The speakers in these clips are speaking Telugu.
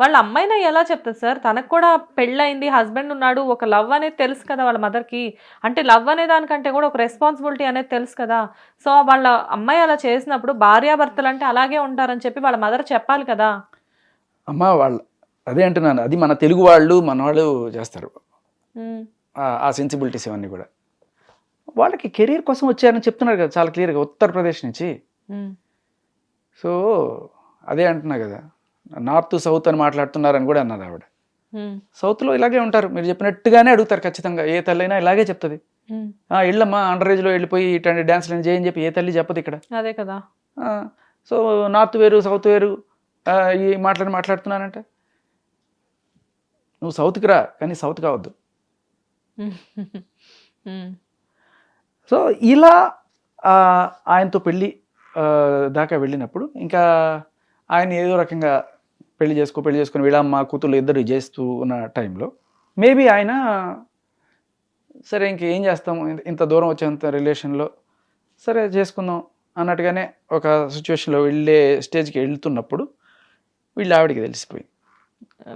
వాళ్ళ అమ్మాయినా ఎలా చెప్తుంది సార్? తనకు కూడా పెళ్ళయింది హస్బెండ్ ఉన్నాడు ఒక లవ్ అనేది తెలుసు కదా వాళ్ళ మదర్కి. అంటే లవ్ అనే దానికంటే కూడా ఒక రెస్పాన్సిబిలిటీ అనేది తెలుసు కదా. సో వాళ్ళ అమ్మాయి అలా చేసినప్పుడు భార్యాభర్తలు అంటే అలాగే ఉంటారని చెప్పి వాళ్ళ మదర్ చెప్పాలి కదా. అమ్మ వాళ్ళు అదే అంటున్నాను. అది మన తెలుగు వాళ్ళు మన వాళ్ళు చేస్తారు ఆ- సెన్సిబిలిటీస్ ఇవన్నీ కూడా. వాళ్ళకి కెరీర్ కోసం వచ్చారని చెప్తున్నారు కదా చాలా క్లియర్గా ఉత్తరప్రదేశ్ నుంచి. సో అదే అంటున్నా కదా. నార్త్ సౌత్ అని మాట్లాడుతున్నారని కూడా అన్నారు ఆవిడ. సౌత్లో ఇలాగే ఉంటారు. మీరు చెప్పినట్టుగానే అడుగుతారు ఖచ్చితంగా. ఏ తల్లి అయినా ఇలాగే చెప్తుంది. వెళ్ళమ్మా అండర్ ఏజ్లో వెళ్ళిపోయి ఇట్లాంటి డ్యాన్స్లు చేయని చెప్పి ఏ తల్లి చెప్పదు ఇక్కడ. అదే కదా. సో నార్త్ వేరు సౌత్ వేరు ఈ మాట్లాడి మాట్లాడుతున్నానంటే? నువ్వు సౌత్కి రా కానీ సౌత్ కావద్దు. సో ఇలా ఆయనతో పెళ్ళి దాకా వెళ్ళినప్పుడు ఇంకా ఆయన ఏదో రకంగా పెళ్ళి చేసుకో పెళ్ళి చేసుకుని వీళ్ళమ్మ కూతురు ఇద్దరు చేస్తూ ఉన్న టైంలో మేబీ ఆయన సరే ఇంకేం చేస్తాం? ఇంత- దూరం వచ్చేంత రిలేషన్లో సరే చేసుకుందాం అన్నట్టుగానే ఒక సిచ్యువేషన్లో వెళ్ళే స్టేజ్కి వెళ్తున్నప్పుడు వీళ్ళ ఆవిడకి తెలిసిపోయింది.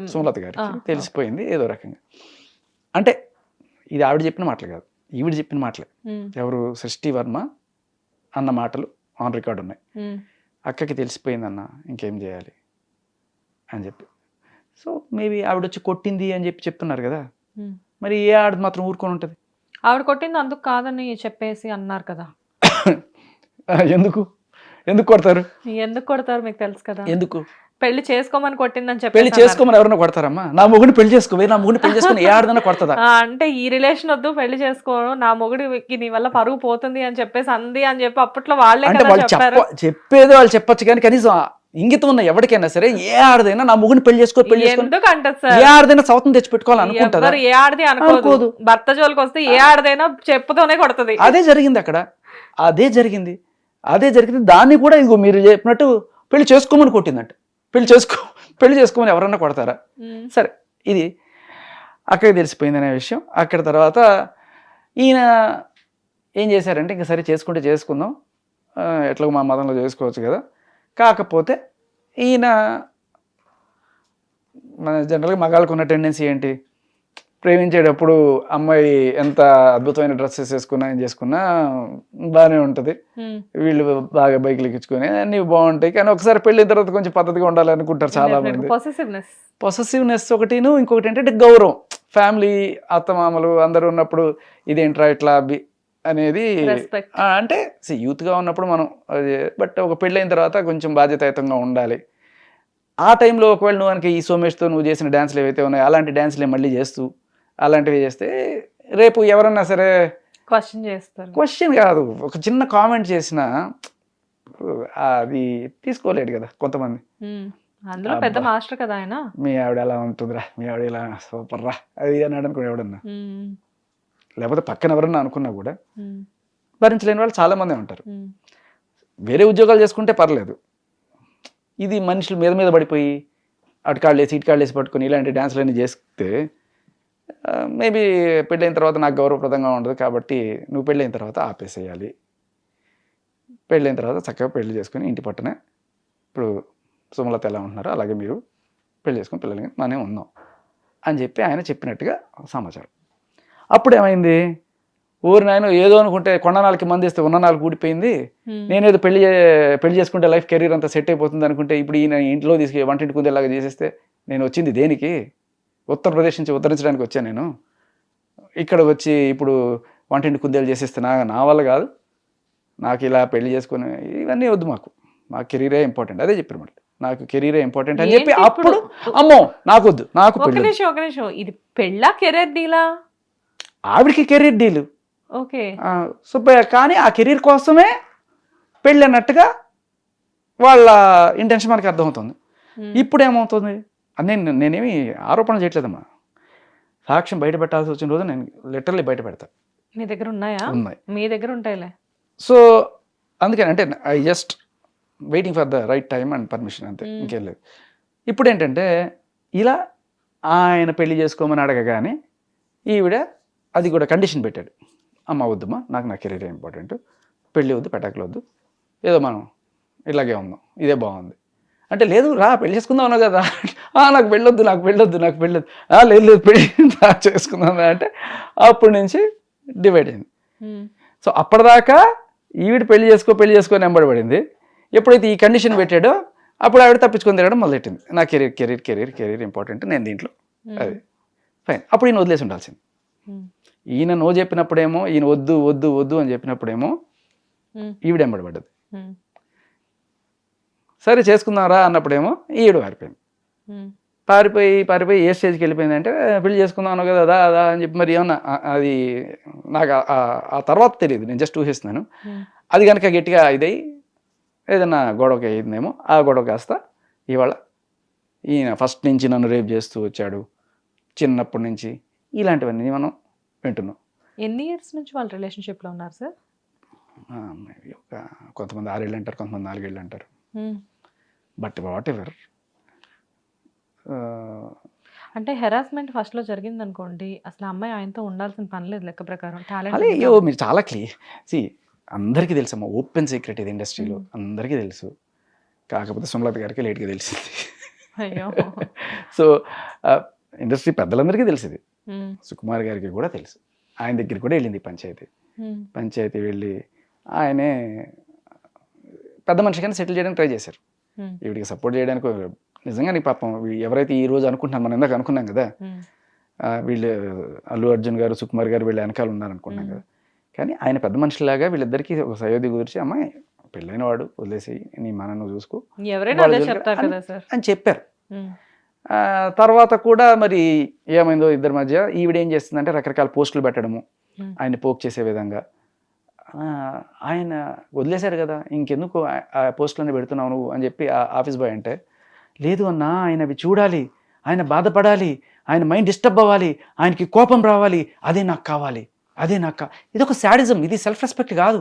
సుమలత గారికి తెలిసిపోయింది ఏదో రకంగా. అంటే ఇది ఆవిడ చెప్పిన మాటలు కాదు ఈవిడ చెప్పిన మాటలే. ఎవరు? సృష్టి వర్మ అన్న మాటలు ఆన్ రికార్డ్ ఉన్నాయి. అక్కకి తెలిసిపోయిందన్న ఇంకేం చేయాలి? అని చెప్పి. సో మేబీ ఆవిడ వచ్చి కొట్టింది అని చెప్పి చెప్తున్నారు కదా. ఉమ్. మరి ఏ ఆవిడ మాత్రం ఊరుకొని ఉంటుంది? ఆవిడ కొట్టింది అందుకు కాదని చెప్పేసి అన్నారు కదా. ఎందుకు? ఎందుకు కొడతారు? ఎందుకు కొడతారు మీకు తెలుసు కదా. ఎందుకు? పెళ్ళి చేసుకోమని కొట్టిందని చెప్పి పెళ్ళి చేసుకోమని ఎవరైనా కొడతారమ్మా? నా మొగుడిని పెళ్ళి చేసుకోవే నా మొగుడిని పెళ్ళి చేసుకుని ఏ ఆడదన్నా కొడతదా? అంటే ఈ రిలేషన్ వద్దు పెళ్ళి చేసుకోవడం నా మొగుడికి నీ వల్ల పరుగు పోతుంది అని చెప్పేసి అంది అని చెప్పి అప్పట్లో వాళ్ళే చెప్పారు. చెప్ప చెప్పేది వాళ్ళు చెప్పొచ్చు కానీ కనీసం ఇంగితం ఉన్న ఎవరికైనా సరే ఏ ఆడదైనా నా మొగుడిని పెళ్ళి చేసుకో పెళ్ళి ఏ ఆడదైనా సౌతం తెచ్చి పెట్టుకోవాలి అనుకుంటుందా? ఏ ఆడది అనుకోదు. భర్త జోలికి వస్తే ఏ ఆడదైనా చెప్పుతోనే కొడుతుంది. అదే జరిగింది అక్కడ. అదే జరిగింది. అదే జరిగింది. దాన్ని కూడా ఇంకో మీరు చెప్పినట్టు పెళ్ళి చేసుకోమని కొట్టిందంట. పెళ్ళి చేసుకో పెళ్ళి చేసుకోమని ఎవరన్నా కొడతారా? సరే ఇది అక్కడికి తెలిసిపోయింది అనే విషయం. అక్కడ తర్వాత ఈయన ఏం చేశారంటే ఇంకా సరే చేసుకుంటే చేసుకుందాం. ఆ, ఎట్లాగో మా మతంలో చేసుకోవచ్చు కదా. కాకపోతే ఈయన మన జనరల్గా మగాళ్ళకు ఉన్న టెండెన్సీ ఏంటి? ప్రేమించేటప్పుడు అమ్మాయి ఎంత అద్భుతమైన డ్రెస్సెస్ వేసుకున్నా ఏం చేసుకున్నా బాగానే ఉంటుంది. వీళ్ళు బాగా బైక్లు ఎక్కించుకొని అన్నీ బాగుంటాయి. కానీ ఒకసారి పెళ్ళిన తర్వాత కొంచెం పద్ధతిగా ఉండాలనుకుంటారు చాలా మంది. పొసెసివ్నెస్ ఒకటిను ఇంకొకటి ఏంటంటే గౌరవం. ఫ్యామిలీ అత్తమామలు అందరూ ఉన్నప్పుడు ఇదేంట్రా ఇట్లా అనేది అంటే యూత్గా ఉన్నప్పుడు మనం అది బట్ ఒక పెళ్ళైన తర్వాత కొంచెం బాధ్యతాయుతంగా ఉండాలి. ఆ టైంలో ఒకవేళ నువ్వు కనుక ఈ సోమేష్తో నువ్వు చేసిన డ్యాన్స్లు ఏవైతే ఉన్నాయో అలాంటి డ్యాన్స్లే మళ్ళీ చేస్తూ అలాంటివి చేస్తే రేపు ఎవరన్నా సరే క్వశ్చన్ చేస్తారు. క్వశ్చన్ కాదు. ఒక చిన్న కామెంట్ చేసిన అది తీసుకోలేడు కదా కొంతమంది. అందులో పెద్ద. మాస్టర్ కదా ఆయన. మీ ఆవిడ ఎలా ఉంటుందిరా. మీ ఆవిడ ఇలా సూపర్ రా అది అన్నాడు అనుకో ఎవడన్నా లేకపోతే పక్కన ఎవరన్నా అనుకున్నా కూడా భరించలేని వాళ్ళు చాలా మంది ఉంటారు. వేరే ఉద్యోగాలు చేసుకుంటే పర్లేదు. ఇది మనుషులు మీద మీద పడిపోయి అటు కాళ్ళు వేసి ఇటు కాళ్ళు వేసి పట్టుకొని ఇలాంటి డ్యాన్స్లన్నీ చేస్తే మేబీ పెళ్ళైన తర్వాత నాకు గౌరవప్రదంగా ఉండదు కాబట్టి నువ్వు పెళ్ళైన తర్వాత ఆపేసేయాలి. పెళ్ళైన తర్వాత చక్కగా పెళ్ళి చేసుకొని ఇంటి పట్టున ఇప్పుడు సుమలత ఎలా ఉంటున్నారో అలాగే మీరు పెళ్ళి చేసుకొని పిల్లలకి మనమే ఉందాం అని చెప్పి ఆయన చెప్పినట్టుగా సమాచారం. అప్పుడు ఏమైంది ఊరి నాయన ఏదో అనుకుంటే కొండ నాలుగు మంది ఇస్తే ఉన్న నాలుగు ఊడిపోయింది. నేనేదో పెళ్ళి పెళ్ళి చేసుకుంటే లైఫ్ కెరీర్ అంతా సెట్ అయిపోతుంది అనుకుంటే ఇప్పుడు ఈయన ఇంట్లో తీసుకు వంటింటి కుందేలాగా చేసేస్తే నేను వచ్చింది దేనికి? ఉత్తరప్రదేశ్ నుంచి ఉద్ధరించడానికి వచ్చాను నేను? ఇక్కడ వచ్చి ఇప్పుడు వంటింటి కుందేలు చేసేస్తే నా నా వల్ల కాదు. నాకు ఇలా పెళ్ళి చేసుకుని ఇవన్నీ వద్దు మాకు. మా కెరీరే ఇంపార్టెంట్. అదే చెప్పారు మళ్ళీ. నాకు కెరీరే ఇంపార్టెంట్ అని చెప్పి అప్పుడు? అమ్మో నాకు వద్దు. నాకు ఒక పెళ్ళి నిమిషం ఒక నిమిషం. ఇది పెళ్ళా కెరీర్ డీలా? ఆవిడకి కెరీర్ డీలు. ఓకే. సో కానీ ఆ కెరీర్ కోసమే పెళ్ళి అన్నట్టుగా వాళ్ళ ఇంటెన్షన్ మనకి అర్థమవుతుంది. ఇప్పుడు ఏమవుతుంది నేను నేనేమి ఆరోపణ చేయట్లేదమ్మా. సాక్ష్యం బయట పెట్టాల్సి వచ్చిన రోజు నేను లిటరల్లీ బయట పెడతా. మీ దగ్గర ఉన్నాయా? ఉన్నాయి. మీ దగ్గర ఉంటాయిలే. సో అందుకని అంటే I just waiting for the right time and permission అంతే. ఇంకేం లేదు. ఇప్పుడు ఏంటంటే ఇలా ఆయన పెళ్ళి చేసుకోమని అడగగానే ఈవిడ అది కూడా కండిషన్ పెట్టాడు. అమ్మ వద్దమ్మా నాకు నా కెరీర్ ఇంపార్టెంట్ పెళ్ళి వద్దు పెటాకులు వద్దు. ఏదో మనం ఇలాగే ఉందాం ఇదే బాగుంది. అంటే లేదు రా పెళ్ళి చేసుకుందాం అన్నావు కదా. "ఆ, నాకు వెళ్ళొద్దు నాకు వెళ్ళొద్దు నాకు వెళ్ళొద్దు "ఆ, లేదు లేదు పెళ్ళి రా, చేసుకుందాం రా" అంటే అప్పటి నుంచి డివైడ్ అయింది. సో అప్పటిదాకా ఈవిడ పెళ్ళి చేసుకో పెళ్ళి చేసుకొని వెంబడబడింది. ఎప్పుడైతే ఈ కండిషన్ పెట్టాడో అప్పుడు ఆవిడ తప్పించుకొని తిరగడం మొదలెట్టింది. నా career career career career important నేను దీంట్లో అది. ఫైన్ అప్పుడు ఈయన వదిలేసి ఉండాల్సింది. ఈయన నో చెప్పినప్పుడేమో ఈయన వద్దు వద్దు వద్దు అని చెప్పినప్పుడేమో ఈవిడ వెంబడబడ్డది ఉమ్, సరే చేసుకుందాంరా అన్నప్పుడేమో ఈవిడ పారిపోయింది. పారిపోయి పారిపోయి ఏ స్టేజ్కి వెళ్ళిపోయింది అంటే పెళ్ళి చేసుకుందాం అన్నావు కదా అదా అదా అని చెప్పి మరి ఏమన్నా అది నాకు ఆ- తర్వాత తెలియదు నేను జస్ట్ ఊహిస్తున్నాను అది కనుక గట్టిగా ఇదై ఏదైనా గొడవకి అయిందేమో ఆ గొడవ కాస్త ఇవాళ ఈయన ఫస్ట్ నుంచి నన్ను రేపు చేస్తూ వచ్చాడు. చిన్నప్పటి నుంచి ఇలాంటివన్నీ మనం వింటున్నాం. ఎన్ని ఇయర్స్ నుంచి వాళ్ళ రిలేషన్షిప్లో ఉన్నారు సార్? ఒక కొంతమంది ఆరేళ్ళు అంటారు కొంతమంది నాలుగేళ్ళు అంటారు. బట్ వాట్ ఎవర్ అంటే హెరాస్మెంట్ ఫస్ట్లో జరిగింది అనుకోండి అసలు అమ్మాయి ఆయనతో ఉండాల్సిన పని లేదు లెక్క ప్రకారం. టాలెంట్ అయ్యో మీరు చాలా క్లియర్. సి అందరికీ తెలుసమ్మా ఓపెన్ సీక్రెట్ ఇది ఇండస్ట్రీలో. అందరికీ తెలుసు. కాకపోతే సుమలత గారికి లేట్గా తెలిసింది. అయ్యో. సో ఇండస్ట్రీ పెద్దలందరికీ తెలిసింది సుకుమార్ గారికి కూడా తెలుసు. ఆయన దగ్గరికి కూడా వెళ్ళింది పంచాయతీ. పంచాయతీ వెళ్ళి ఆయనే పెద్ద మనిషిగానే సెటిల్ చేయడానికి ట్రై చేశారు. వీడికి సపోర్ట్ చేయడానికి నిజంగా నీ పాపం ఎవరైతే ఈ రోజు అనుకుంటున్నాం మనం ఇందాక అనుకున్నాం కదా వీళ్ళు అల్లు అర్జున్ గారు సుకుమార్ గారు వీళ్ళు వెనకాల ఉన్నారు అనుకున్నాం కదా. కానీ ఆయన పెద్ద మనిషిలాగా వీళ్ళిద్దరికీ ఒక సయోధ్య కుదిర్చి అమ్మాయి పెళ్ళైన వాడు వదిలేసి నీ మన నువ్వు చూసుకో. అని- చెప్పారు. తర్వాత కూడా మరి ఏమైందో ఇద్దరి మధ్య ఈవిడ ఏం చేస్తుందంటే రకరకాల పోస్టులు పెట్టడము. ఆయన పోక్ చేసే విధంగా. ఆయన వదిలేశారు కదా ఇంకెందుకు ఆ- పోస్టులన్నీ పెడుతున్నావు నువ్వు అని చెప్పి ఆ ఆఫీస్ బాయ్ అంటే లేదు అన్నా ఆయన అవి చూడాలి ఆయన బాధపడాలి ఆయన మైండ్ డిస్టర్బ్ అవ్వాలి ఆయనకి కోపం రావాలి అదే నాకు కావాలి అదే నాకు కా ఇది ఒక శాడిజం ఇది సెల్ఫ్ రెస్పెక్ట్ కాదు.